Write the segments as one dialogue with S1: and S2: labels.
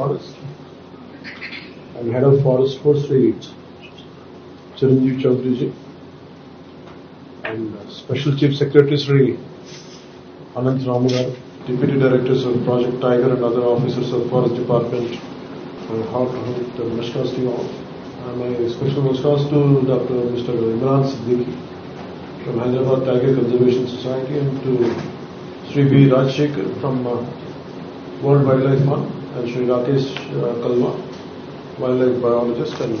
S1: Forest and Head of Forest for Sri Chiranjeev Chaudhary and uh, Special Chief Secretary Sri Anant Ramugaru, Deputy Directors of Project Tiger and other officers of Forest Department. My heartfelt uh, namaskars to all. My special namaskars to Dr. Mr. Imran Siddiqui from Hyderabad Tiger Conservation Society and to Sri V. Rajshekhar from uh, World Wildlife Fund and Sri Rakesh uh, Kalwa, wildlife biologist and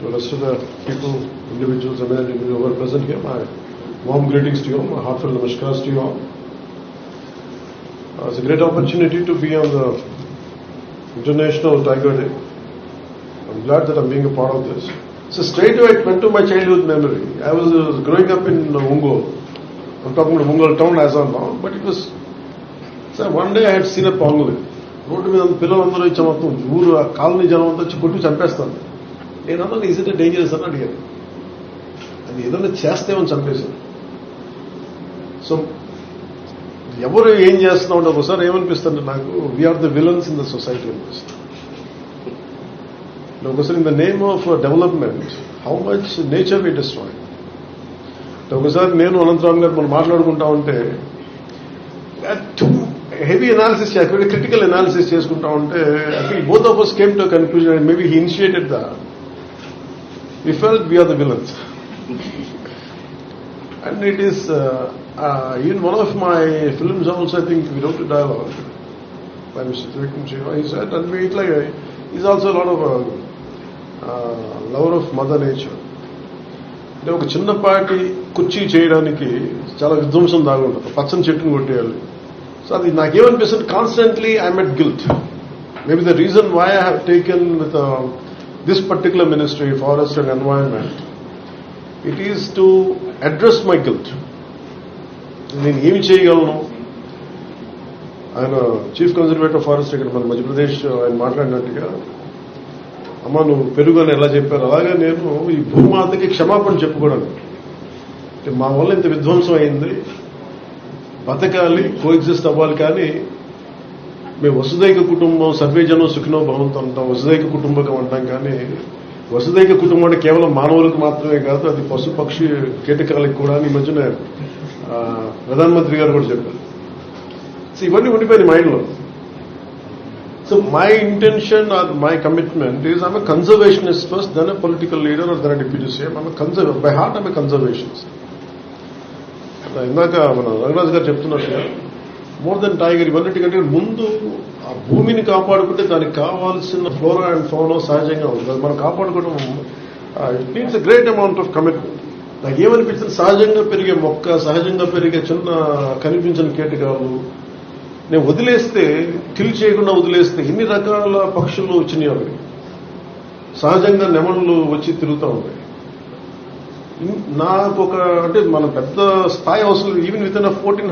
S1: to the rest of the people, individuals, eminent individuals who are present here, my warm greetings to you my heartfelt namaskars to you all. Uh, it's a great opportunity to be on the International Tiger Day. I'm glad that I'm being a part of this. So straight away it went to my childhood memory. I was uh, growing up in Ungol. I'm talking about Ungol town as of now, but it was. So one day I had seen a pangolin. Road మీద పిల్లలందరూ ఇచ్చే మొత్తం ఊరు ఆ colony జనం అంతా వచ్చి కొట్టి చంపేస్తాను నేనన్నా అన్నాను ఈజ్ ఇట్ డేంజరస్ అని అడిగాను. అది ఏదైనా చేస్తేమని చంపేశాను సో ఎవరు ఏం చేస్తున్నా ఉంటే ఒకసారి ఏమనిపిస్తుంది నాకు we are the villains in the society అనిపిస్తుంది. ఒకసారి in the name of development how much nature we destroy ఒకసారి నేను అనంతరామ్ గారు మనం మాట్లాడుకుంటా ఉంటే హెవీ అనాలిసిస్ క్రిటికల్ అనాలిసిస్ చేసుకుంటా ఉంటే I think both of us came to conclusion maybe he initiated the we felt we are the villains and it is even one of my films also I think we wrote dialogue by Mr. Vikram Shiva. He said, and we, it's like, a, he's also a lot of a uh, lover of mother nature. అంటే ఒక చిన్నపాటి కుర్చీ చేయడానికి చాలా విధ్వంసం దాగుంటుంది పచ్చని చెట్టును కొట్టేయాలి so అది నాకేమనిపిస్తుంది constantly I met guilt maybe the reason why I have taken with this particular ministry forest and environment it is to address my guilt నేను ఏమి చేయగలను? ఆయన చీఫ్ కన్జర్వేటర్ ఫారెస్ట్ ఇక్కడ మన మధ్యప్రదేశ్ ఆయన మాట్లాడినట్టుగా అమ్మ నువ్వు పెరుగు అని ఎలా చెప్పారు? అలాగే నేను ఈ భూమాతకి క్షమాపణ చెప్పుకోవడానికి. మా వల్ల ఇంత విధ్వంసం అయింది. బతకాలి కోఎగ్జిస్ట్ అవ్వాలి కానీ మేము వసుదైక కుటుంబం సర్వేజనం సుఖినో భవంతో అంటాం వసుదైక కుటుంబకం అంటాం కానీ వసుదైక కుటుంబం అంటే కేవలం మానవులకు మాత్రమే కాదు అది పశు పక్షి కీటకాలకు కూడా ఈ మధ్యన ప్రధానమంత్రి గారు కూడా చెప్పారు. సో ఇవన్నీ ఉండిపోయింది మైండ్లో so my intention or my commitment is ఆమె conservationist first then political leader or then deputy CM ఆమె కన్జర్వ్ బై హార్ట్ ఆమె కన్జర్వేషనిస్ట్ ఇందాక మన రంగరాజు గారు చెప్తున్నట్టుగా మోర్ దెన్ టైగర్ ఇవన్నిటికంటే ముందు ఆ భూమిని కాపాడుకుంటే దానికి కావాల్సిన ఫ్లోరా అండ్ ఫోనో సహజంగా ఉంది. అది మనం కాపాడుకోవడం it means a great amount of commitment నాకు ఏమనిపించింది సహజంగా పెరిగే మొక్క సహజంగా పెరిగే చిన్న కనిపించిన కీటకాలు నేను వదిలేస్తే కిల్ చేయకుండా వదిలేస్తే ఎన్ని రకాల పక్షులు వచ్చినాయి అవి. సహజంగా నెమళ్ళు వచ్చి తిరుగుతూ ఉంటాయి. నాకు ఒక అంటే మన పెద్ద స్థాయి అవసరం ఈవెన్ విత్ ఇన్ ఫోర్టీన్